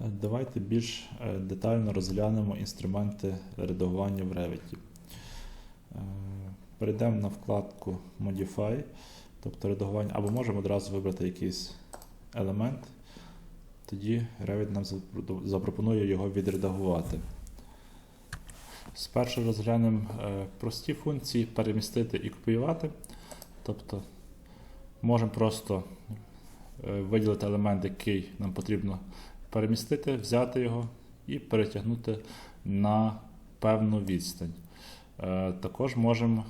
Е, Давайте більш е, детально розглянемо інструменти редагування в Revit. Е, Перейдемо на вкладку Modify, тобто редагування, або можемо одразу вибрати якийсь елемент. Тоді Revit нам запропонує його відредагувати. Спершу розглянемо прості функції перемістити і копіювати. Тобто можемо просто виділити елемент, який нам потрібно перемістити, взяти його і перетягнути на певну відстань. Е, Також можемо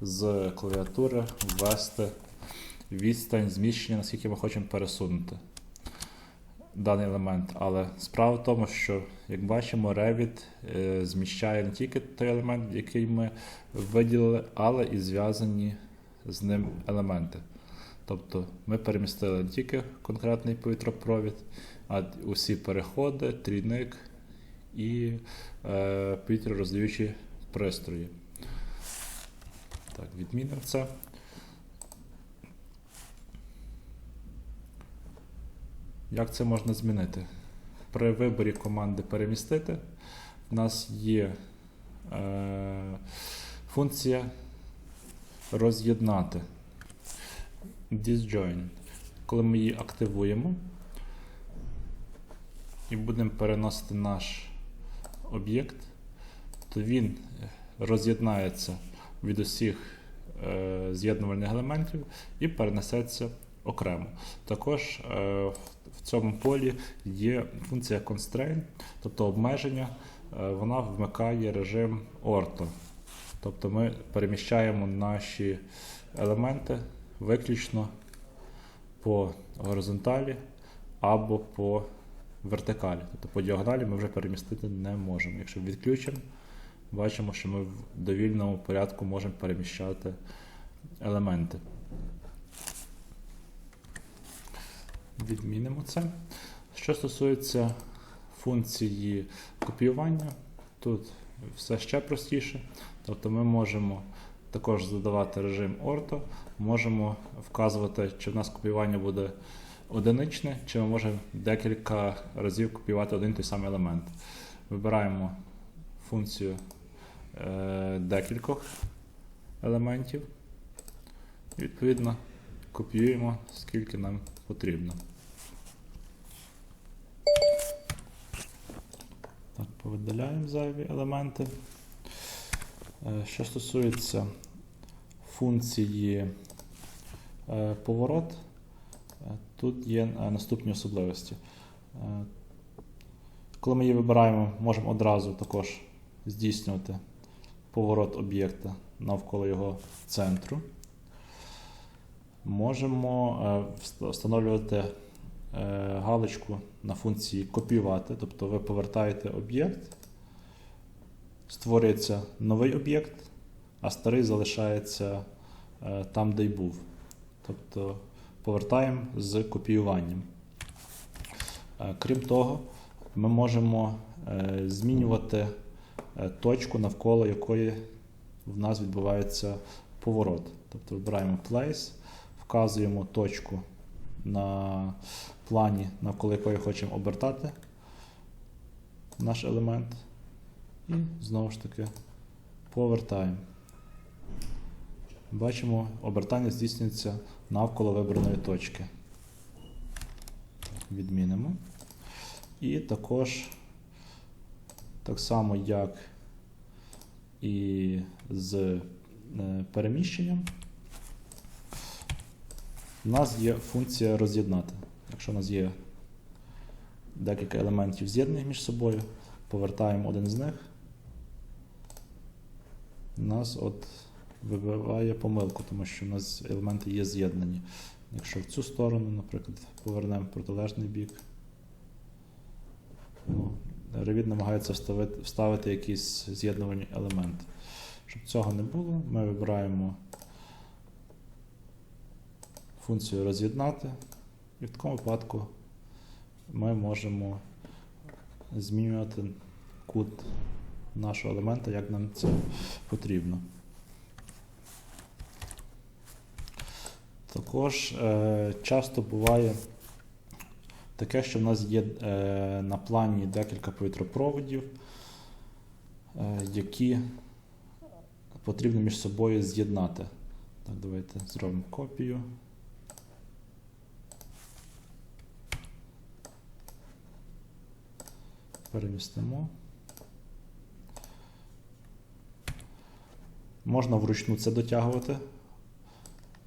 з клавіатури ввести відстань зміщення, наскільки ми хочемо пересунути даний елемент. Але справа в тому, що, як бачимо, Revit е, зміщає не тільки той елемент, який ми виділили, але і зв'язані з ним елементи. Тобто ми перемістили не тільки конкретний повітропровід, усі переходи, трійник і е, повітророздаючі пристрої. Так, відмінимо це. Як це можна змінити? При виборі команди перемістити в нас є е, функція роз'єднати. Disjoin. Коли ми її активуємо і будемо переносити наш об'єкт, то він роз'єднається від усіх е, з'єднувальних елементів і перенесеться окремо. Також е, в- в цьому полі є функція constraint, тобто обмеження, е, вона вмикає режим орто. Тобто ми переміщаємо наші елементи виключно по горизонталі або по вертикалі. Тобто по діагоналі ми вже перемістити не можемо. Якщо відключимо, бачимо, що ми в довільному порядку можемо переміщати елементи. Відмінимо це. Що стосується функції копіювання, тут все ще простіше. Тобто ми можемо також задавати режим орто, можемо вказувати, чи в нас копіювання буде одиничне, чи ми можемо декілька разів копіювати один той самий елемент. Вибираємо функцію е, декількох елементів. І відповідно копіюємо, скільки нам потрібно. Так, повидаляємо зайві елементи. Е, Що стосується функції е, поворот, тут є е, наступні особливості. Е, Коли ми її вибираємо, можемо одразу також здійснювати поворот об'єкта навколо його центру. Можемо е, встановлювати галочку на функції копіювати, тобто ви повертаєте об'єкт, створюється новий об'єкт, а старий залишається там, де й був. Тобто повертаємо з копіюванням. Е, Крім того, ми можемо е, змінювати е, точку, навколо якої в нас відбувається поворот. Тобто вибираємо Place, вказуємо точку на плані, навколо якої хочемо обертати наш елемент. І знову ж таки повертаємо. Бачимо, обертання здійснюється навколо вибраної точки. Відмінимо. І також, так само, як і з е, переміщенням, у нас є функція роз'єднати. Якщо у нас є декілька елементів з'єднаних між собою, повертаємо один з них, у нас от вибиває помилку, тому що у нас елементи є з'єднані. Якщо в цю сторону, наприклад, повернемо протилежний бік, ну, Revit намагається вставити, вставити якийсь з'єднувальний елемент. Щоб цього не було, ми вибираємо функцію роз'єднати, і в такому випадку ми можемо змінювати кут нашого елемента, як нам це потрібно. Також е, часто буває таке, що в нас є е, на плані декілька повітропроводів, е, які потрібно між собою з'єднати. Так, давайте зробимо копію. Перемістимо. Можна вручну це дотягувати.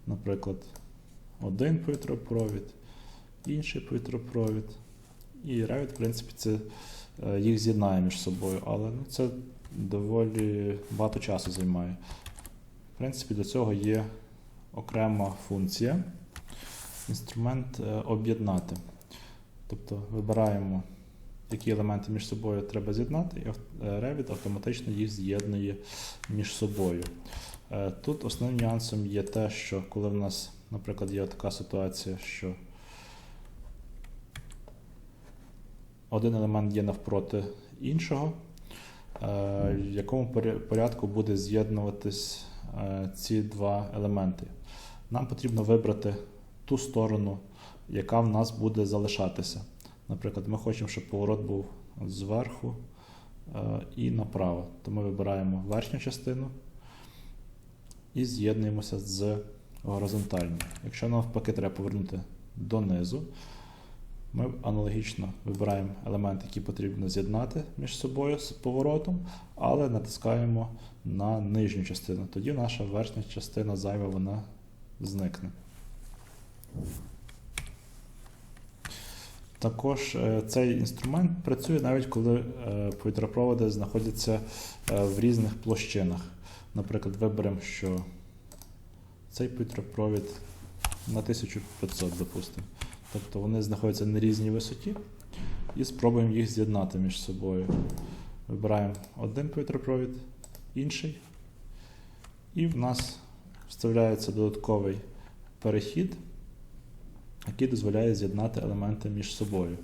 Наприклад, один повітропровід, інший повітропровід. І Revit, в принципі, це е, їх з'єднає між собою, але ну, це доволі багато часу займає. В принципі, для цього є окрема функція. Інструмент е, об'єднати. Тобто вибираємо, які елементи між собою треба з'єднати, і ав- е, Revit автоматично їх з'єднує між собою. Тут основним нюансом є те, що коли в нас, наприклад, є така ситуація, що один елемент є навпроти іншого, е, в якому порядку буде з'єднуватись е, ці два елементи. Нам потрібно вибрати ту сторону, яка в нас буде залишатися. Наприклад, ми хочемо, щоб поворот був зверху е, і направо. То ми вибираємо верхню частину і з'єднуємося з горизонтальною. Якщо навпаки треба повернути донизу, ми аналогічно вибираємо елемент, який потрібно з'єднати між собою з поворотом, але натискаємо на нижню частину. Тоді наша верхня частина зайва вона зникне. Також е, цей інструмент працює навіть коли е, повітропроводи знаходяться е, в різних площинах. Наприклад, виберемо, що цей повітропровід на 1500, допустимо. Тобто вони знаходяться на різній висоті і спробуємо їх з'єднати між собою. Вибираємо один повітропровід, інший, і в нас вставляється додатковий перехід, який дозволяє з'єднати елементи між собою.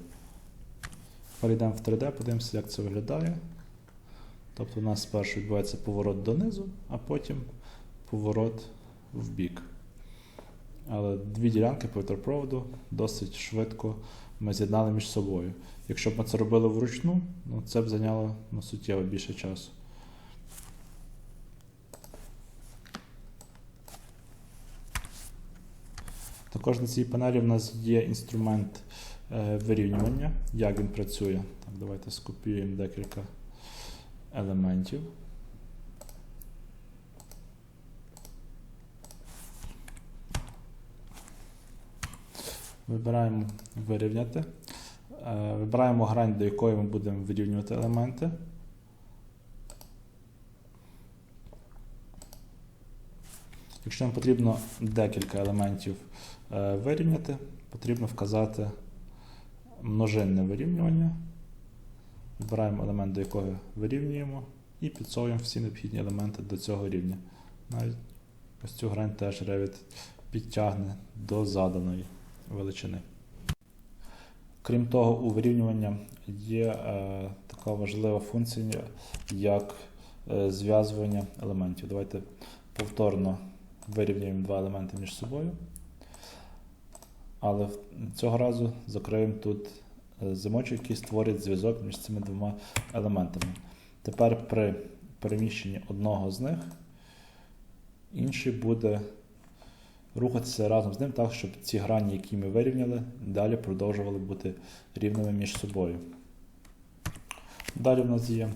Перейдемо в 3D, подивимося, як це виглядає. Тобто у нас спершу відбувається поворот донизу, а потім поворот в бік. Але дві ділянки повітропроводу досить швидко ми з'єднали між собою. Якщо б ми це робили вручну, ну, це б зайняло ну, суттєво більше часу. Також на цій панелі в нас є інструмент е, вирівнювання, як він працює. Так, давайте скопіюємо декілька елементів. Вибираємо вирівняти. Е, Вибираємо грань, до якої ми будемо вирівнювати елементи. Якщо нам потрібно декілька елементів е, вирівняти, потрібно вказати множинне вирівнювання. Вибираємо елемент, до якого вирівнюємо, і підсовуємо всі необхідні елементи до цього рівня. Навіть ось цю грань теж Revit підтягне до заданої величини. Крім того, у вирівнювання є е, така важлива функція, як е, зв'язування елементів. Давайте повторно вирівнюємо два елементи між собою. Але цього разу закриємо тут е, замочок, який створить зв'язок між цими двома елементами. Тепер при переміщенні одного з них інший буде рухатися разом з ним так, щоб ці грані, які ми вирівняли, далі продовжували бути рівними між собою. Далі в нас є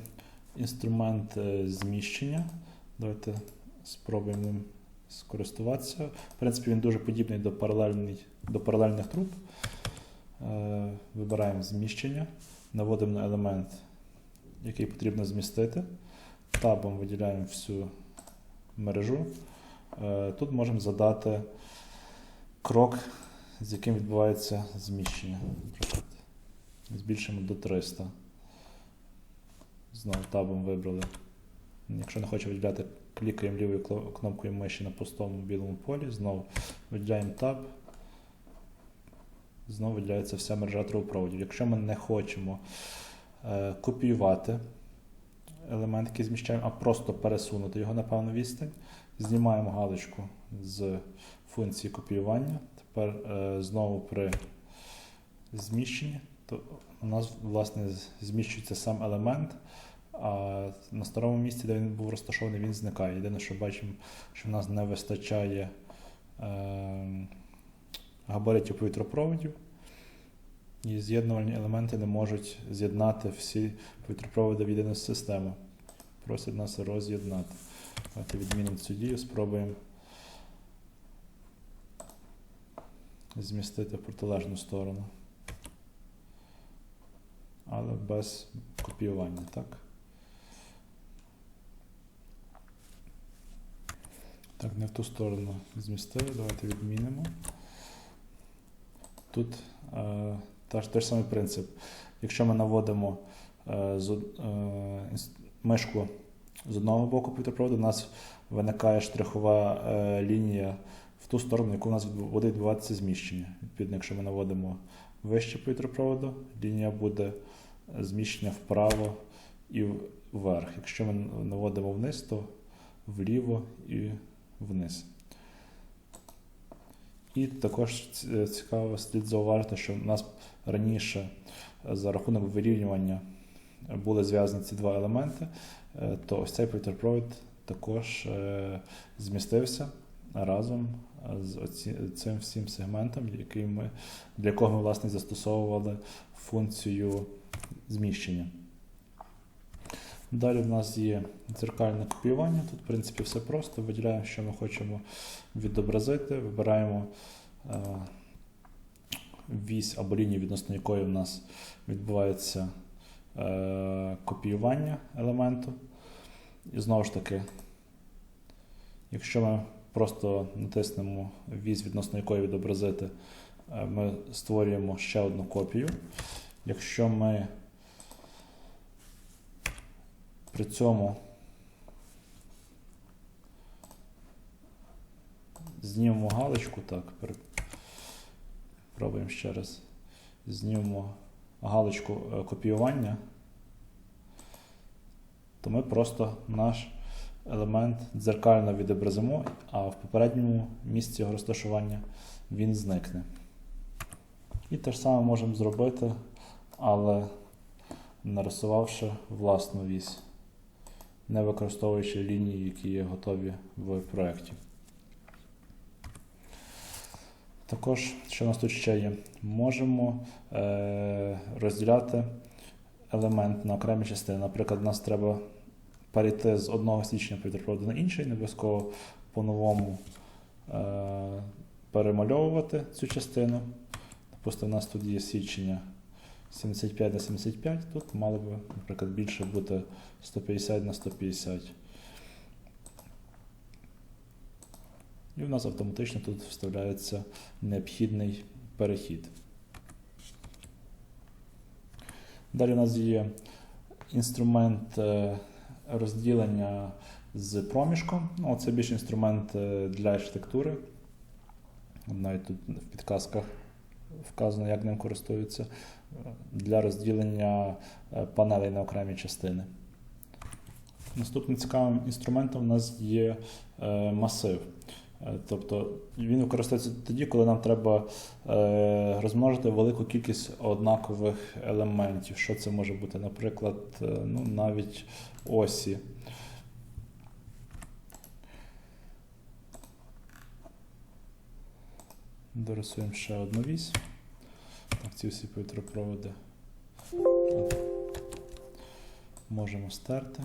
інструмент е, зміщення. Давайте спробуємо ним скористуватися. В принципі, він дуже подібний до, до паралельних труб. Е, Вибираємо зміщення, наводимо на елемент, який потрібно змістити. Табом виділяємо всю мережу. Е, Тут можемо задати крок, з яким відбувається зміщення. Збільшимо до 300. Знову табом вибрали. Якщо не хоче виділяти, клікаємо лівою кнопкою миші на пустому білому полі, знову виділяємо таб. Знову виділяється вся мережа трубопроводів. Якщо ми не хочемо е, копіювати елемент, який зміщаємо, а просто пересунути його на певну відстань, знімаємо галочку з функції копіювання. Тепер е, знову при зміщені, то у нас власне зміщується сам елемент, а на старому місці, де він був розташований, він зникає. Єдине, що бачимо, що в нас не вистачає е, габаритів повітропроводів. І з'єднувальні елементи не можуть з'єднати всі повітропроводи в єдину систему. Просять нас роз'єднати. Давайте відмінимо цю дію, спробуємо змістити в протилежну сторону. Але без копіювання, так? Так, не в ту сторону змістили. Давайте відмінимо. Тут е, теж той самий принцип. Якщо ми наводимо е, з, е, мишку з одного боку повітропроводу, у нас виникає штрихова е, лінія в ту сторону, яку у нас буде відбуватися зміщення. Відповідно, якщо ми наводимо вище повітропроводу, лінія буде зміщення вправо і вверх. Якщо ми наводимо вниз, то вліво і вниз. І також цікаво слід зауважити, що в нас раніше е, за рахунок вирівнювання були зв'язані ці два елементи, е, то ось цей повітропровід також е, змістився разом е, з цим всім сегментом, який ми, для якого ми власне застосовували функцію зміщення. Далі в нас є дзеркальне копіювання. Тут, в принципі, все просто. Виділяємо, що ми хочемо відобразити, вибираємо е, вісь або лінію, відносно якої в нас відбувається е, копіювання елементу. І знову ж таки, якщо ми просто натиснемо вісь, відносно якої відобразити, е, ми створюємо ще одну копію. Якщо ми при цьому знімемо галочку, так, пробуємо ще раз. Знімемо галочку е, копіювання, то ми просто наш елемент дзеркально відобразимо, а в попередньому місці його розташування він зникне. І те ж саме можемо зробити, але нарисувавши власну вісь, не використовуючи лінії, які є готові в проєкті. Також, що у нас тут ще є, можемо е, розділяти елемент на окремі частини. Наприклад, нас треба перейти з одного січня повітропроводу на інший, не обов'язково по-новому е, перемальовувати цю частину. Допустимо, у нас тут є січення 75 на 75, тут мало би, наприклад, більше бути 150 на 150. І в нас автоматично тут вставляється необхідний перехід. Далі у нас є інструмент е, розділення з проміжком. Ну, це більш інструмент е, для архітектури. Навіть тут в підказках вказано, як ним користуються, е, для розділення е, панелей на окремі частини. Наступним цікавим інструментом у нас є е, масив. Тобто він використовується тоді, коли нам треба розмножити велику кількість однакових елементів. Що це може бути? Наприклад, ну, навіть осі. Дорисуємо ще одну вісь. Так, ці всі повітропроводи можемо стерти.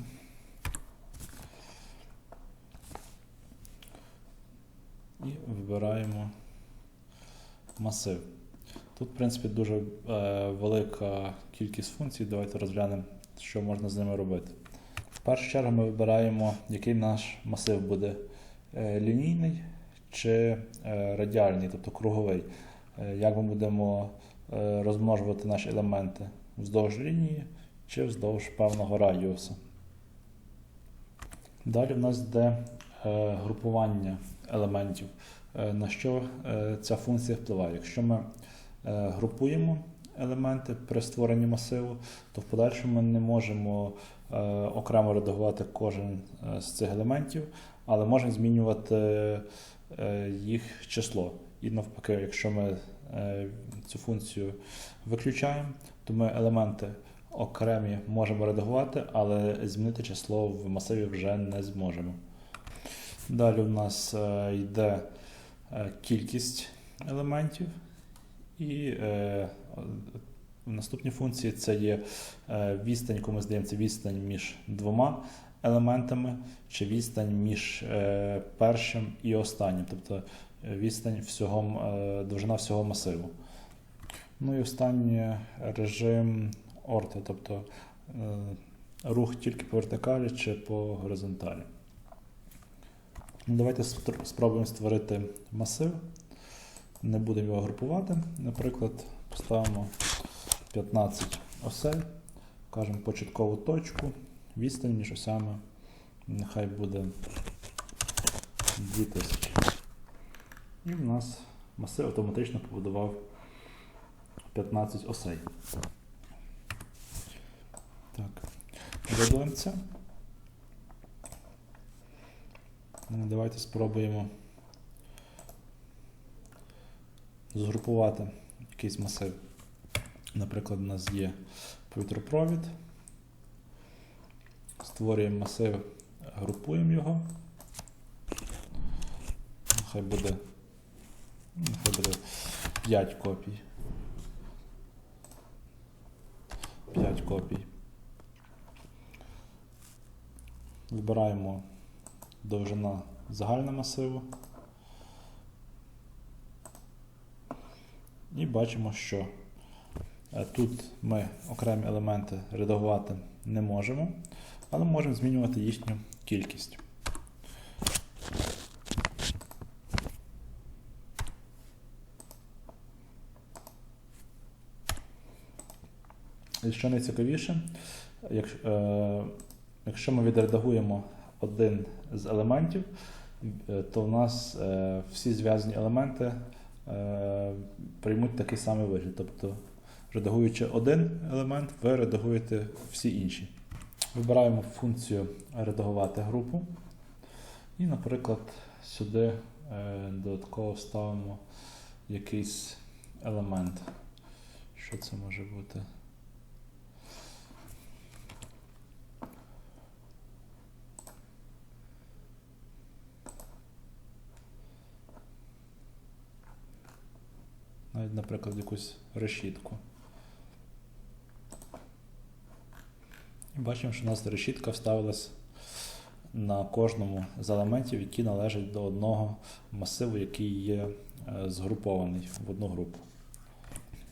І вибираємо масив. Тут, в принципі, дуже е, велика кількість функцій. Давайте розглянемо, що можна з ними робити. В першу чергу ми вибираємо, який наш масив буде е, лінійний чи е, радіальний, тобто круговий. Е, як ми будемо е, розмножувати наші елементи вздовж лінії чи вздовж певного радіуса. Далі в нас йде групування елементів. На що ця функція впливає? Якщо ми групуємо елементи при створенні масиву, то в подальшому ми не можемо окремо редагувати кожен з цих елементів, але можемо змінювати їх число. І навпаки, якщо ми е, цю функцію виключаємо, то ми елементи окремі можемо редагувати, але змінити число в масиві вже не зможемо. Далі у нас е, йде е, кількість елементів, і е, в наступній функції це є е, відстань, яку ми здаємо, це відстань між двома елементами, чи відстань між е, першим і останнім, тобто е, відстань всього, е, довжина всього масиву. Ну і останнє режим орто, тобто рух тільки по вертикалі чи по горизонталі. Ну, Давайте спробуємо створити масив. Не будемо його групувати. Наприклад, поставимо 15 осель, кажемо початкову точку, відстань між осями. Нехай буде 2000. І в нас масив автоматично побудував 15 осей. Так, видалимо це. Давайте спробуємо згрупувати якийсь масив. Наприклад, у нас є повітропровід. Створюємо масив, групуємо його. Нехай буде, нехай буде 5 копій. 5 копій. Вибираємо довжина загального масиву. І бачимо, що е, тут ми окремі елементи редагувати не можемо, але можемо змінювати їхню кількість. І що найцікавіше, якщо, е, ми відредагуємо один з елементів, е, то в нас е, всі зв'язані елементи приймуть такий самий вигляд. Тобто, редагуючи один елемент, ви редагуєте всі інші. Вибираємо функцію редагувати групу. І, наприклад, сюди е, додатково ставимо якийсь елемент. Що це може бути? Навіть, наприклад, якусь решітку. Бачимо, що у нас решітка вставилась на кожному з елементів, які належать до одного масиву, який є е, згрупований в одну групу.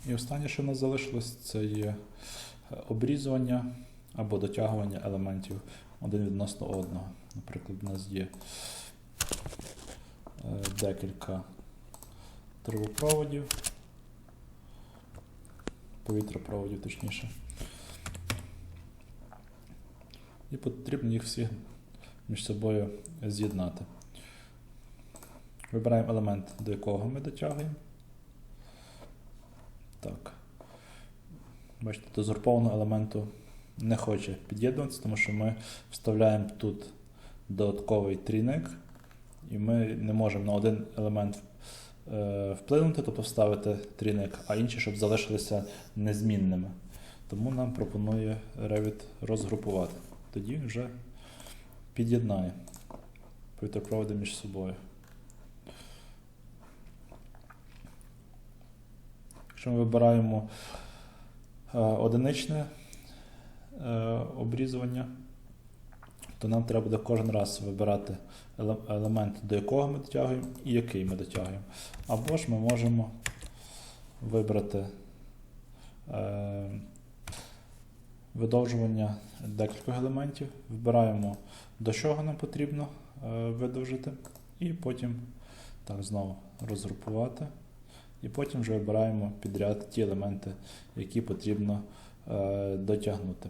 І останнє, що в нас залишилось, це є е, обрізування або дотягування елементів один відносно одного. Наприклад, у нас є е, декілька трубопроводів, повітропроводів точніше. І потрібно їх всі між собою з'єднати. Вибираємо елемент, до якого ми дотягуємо. Так. Бачите, до згрупованого елементу не хоче під'єднуватися, тому що ми вставляємо тут додатковий трійник, і ми не можемо на один елемент е, вплинути, тобто вставити трійник, а інші, щоб залишилися незмінними. Тому нам пропонує Revit розгрупувати. Тоді вже під'єднає повітропроводи між собою. Якщо ми вибираємо е, одиничне е, обрізування, то нам треба буде кожен раз вибирати елемент, до якого ми дотягуємо і який ми дотягуємо. Або ж ми можемо вибрати е, видовжування декількох елементів, вибираємо, до чого нам потрібно е, видовжити, і потім так знову розгрупувати. І потім вже вибираємо підряд ті елементи, які потрібно е, дотягнути.